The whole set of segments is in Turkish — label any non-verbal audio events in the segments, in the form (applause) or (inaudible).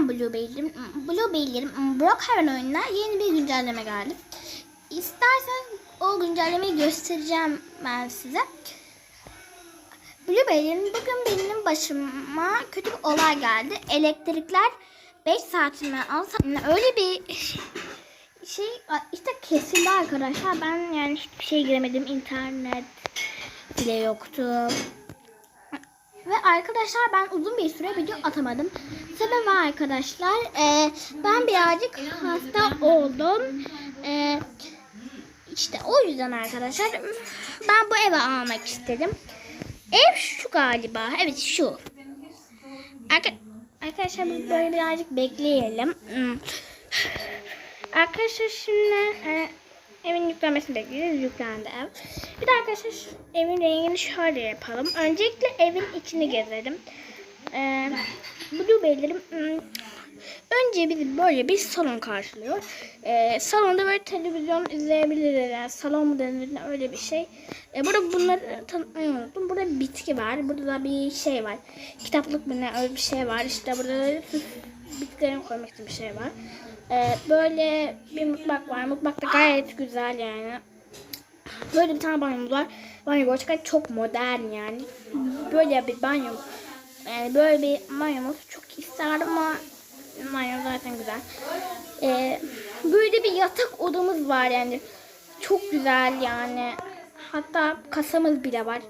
Blueberry'lerim. Blueberry'lerim Brookhaven oyununa yeni bir güncelleme geldi. İsterseniz o güncellemeyi göstereceğim ben size. Blueberry'lerim bugün benim başıma kötü bir olay geldi. Elektrikler 5 saatime 6 saatime öyle bir (laughs) şey işte kesildi arkadaşlar. Ben yani hiçbir şey giremedim. İnternet bile yoktu. Ve arkadaşlar ben uzun bir süre video atamadım. Sebebi arkadaşlar e, ben birazcık hasta oldum. E, işte o yüzden arkadaşlar ben bu eve almak istedim. Ev şu galiba. Evet şu. Arka- Arkadaşlar biz böyle birazcık bekleyelim. Hmm. Arkadaşlar şimdi e, evin yüklenmesini bekliyoruz. Yüklendi ev. Bir de arkadaşlar evin rengini şöyle yapalım. Öncelikle evin içini gezelim. E, Blueberry'lerim hmm, önce bizi böyle bir salon karşılıyor. E, salonda böyle televizyon izleyebiliriz. Yani salon mu denir öyle bir şey. E, burada bunları tanıtmayı unuttum. Burada bitki var. Burada da bir şey var. Kitaplık mı ne öyle bir şey var. İşte burada da bitkilerimi koymak için bir şey var. Ee, böyle bir mutfak var. Mutfak da gayet güzel yani. Böyle bir tane banyomuz var. Banyo gerçekten çok modern yani. Böyle bir banyo. Yani böyle bir banyomuz çok isterdim ama banyo zaten güzel. Ee, böyle bir yatak odamız var yani. Çok güzel yani. Hatta kasamız bile var.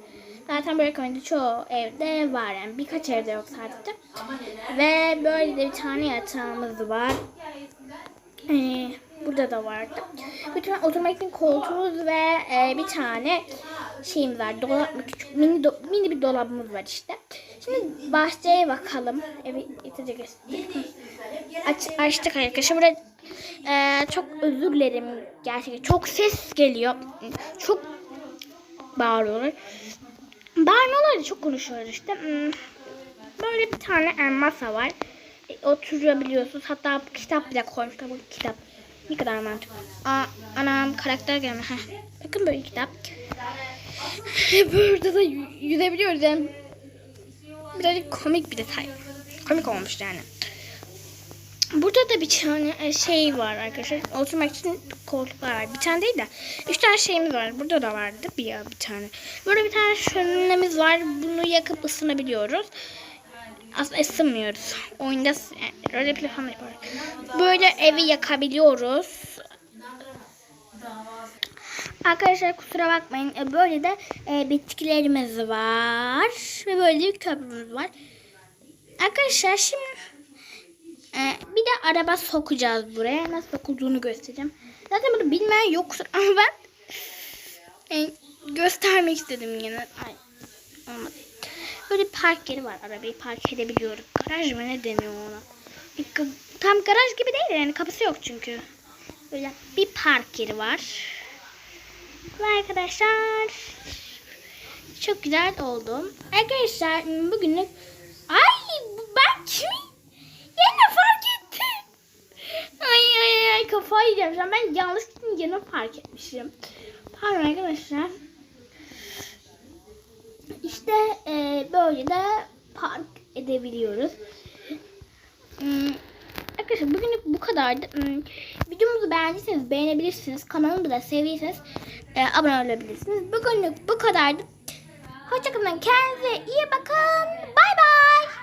Zaten böyle koyunca çoğu evde var yani. Birkaç evde yok sadece. Ve böyle de bir tane yatağımız var. Ee, burada da vardı. Tane oturmak için koltuğumuz ve e, bir tane şeyimiz var. Dolap mı küçük mini do- mini bir dolabımız var işte. Şimdi bahçeye bakalım. Evi itecek. Aç, açtık arkadaşlar. Burada e, çok özür dilerim gerçekten. Çok ses geliyor. Çok bağırıyorlar. Bağırmıyorlar da çok konuşuyorlar işte. Hmm, Böyle bir tane e, masa var. Oturabiliyorsunuz. Hatta kitap bile koymuşlar. Bu kitap. Ne kadar mantıklı. Aa, anam karakter gelmiş. Heh. Bakın böyle kitap. (laughs) Burada da yü- yüzebiliyoruz yani. Birazcık komik bir detay. Komik olmuş yani. Burada da bir tane e, şey var arkadaşlar. Oturmak için koltuklar var. Bir tane değil de. Üç tane şeyimiz var. Burada da vardı bir, bir tane. Burada bir tane şöminemiz var. Bunu yakıp ısınabiliyoruz. Aslında ısınmıyoruz. Oyunda yani bir falan yapıyoruz. Böyle evi yakabiliyoruz. Arkadaşlar kusura bakmayın. E, Böyle de e, bitkilerimiz var. Ve böyle bir köprümüz var. Arkadaşlar şimdi ee, bir de araba sokacağız buraya. Nasıl sokulduğunu göstereceğim. Zaten bunu bilmeyen yoktur ama ben e, göstermek istedim yine. Ay, olmadı. Böyle bir park yeri var. Arabayı park edebiliyoruz. Garaj mı ne deniyor ona? Tam garaj gibi değil de yani kapısı yok çünkü. Böyle bir park yeri var. Ve arkadaşlar çok güzel oldu. Arkadaşlar bugünlük Ay ben kimin? Yine fark ettim. Ay ay ay kafayı yiyeceğim. Ben yanlışlıkla yine fark etmişim. Pardon arkadaşlar. İşte e, böyle de park edebiliyoruz. Hmm, Arkadaşlar bugünlük bu kadardı. Hmm, Videomuzu beğendiyseniz beğenebilirsiniz. Kanalımı da sevdiyseniz e, abone olabilirsiniz. Bugünlük bu kadardı. Hoşçakalın. Kendinize iyi bakın. Bay bay.